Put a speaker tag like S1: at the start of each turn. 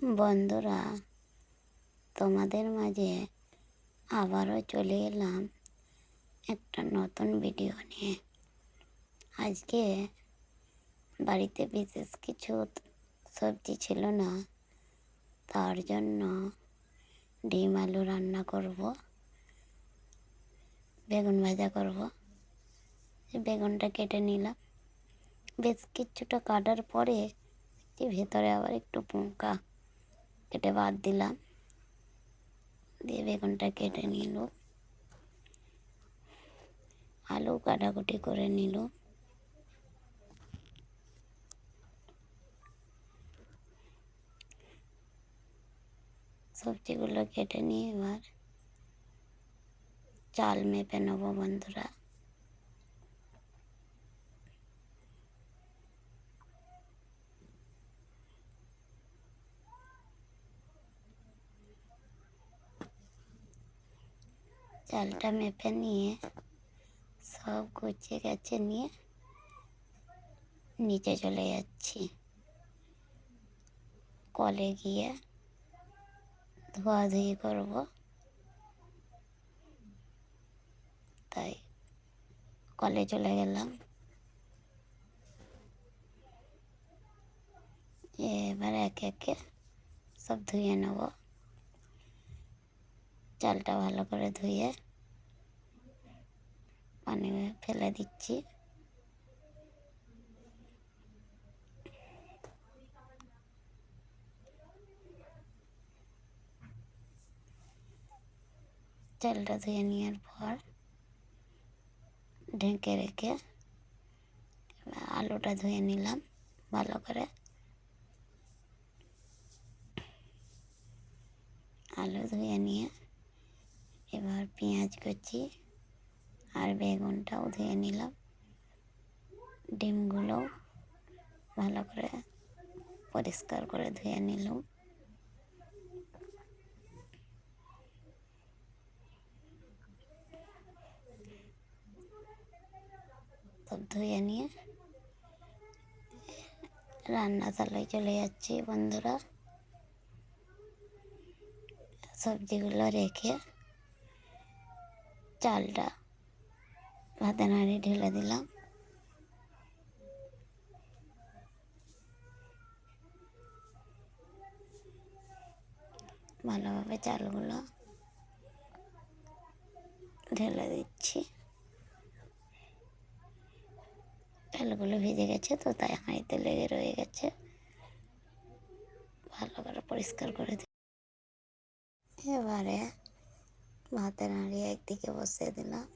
S1: বন্ধুরা, তোমাদের মাঝে আবারও চলে এলাম একটা নতুন ভিডিও নিয়ে। আজকে বাড়িতে বিশেষ কিছু সবজি ছিল না, তার জন্য ডিম আলু রান্না করব, বেগুন ভাজা করব। বেগুনটা কেটে নিলাম। বেশ কিছুটা কাটার পরে ভেতরে আবার একটু পোকা কেটে বাদ দিলাম দিয়ে বেগুনটা কেটে নিল আলু কাটাকুটি করে নিল সবজিগুলো কেটে নিয়ে এবার চাল মেপে নেব বন্ধুরা চালটা মেপে নিয়ে সব গুছিয়ে গেছে নিয়ে নিচে চলে যাচ্ছি। কলে গিয়ে ধোয়াধুয়ি করব। তাই কলে চলে গেলাম। এবার একে একে সব ধুয়ে নেব। চালটা ভালো করে ধুয়ে পানি ফেলে দিচ্ছি। চালটা ধুয়ে নেওয়ার পর ঢেকে রেখে আলুটা ধুয়ে নিলাম ভালো করে। আলু ধুয়ে নিয়ে এবার পেঁয়াজ কুচি আর বেগুনটাও ধুয়ে নিলাম। ডিমগুলো ভালো করে পরিষ্কার করে ধুয়ে নিলাম। সব ধুয়ে নিয়ে রান্না রান্নাশালায় চলে যাচ্ছি বন্ধুরা। সবজিগুলো রেখে চালটা ভাতে নাড়ি ঢেলে দিলাম। ভালোভাবে চালগুলো ঢেলে দিচ্ছি। চালগুলো ভিজে গেছে তো, তাই হাঁড়িতে লেগে রয়ে গেছে। ভালো করে পরিষ্কার করে দিই এবারে ভাতের হাঁড়ি একদিকে বসিয়ে দিলাম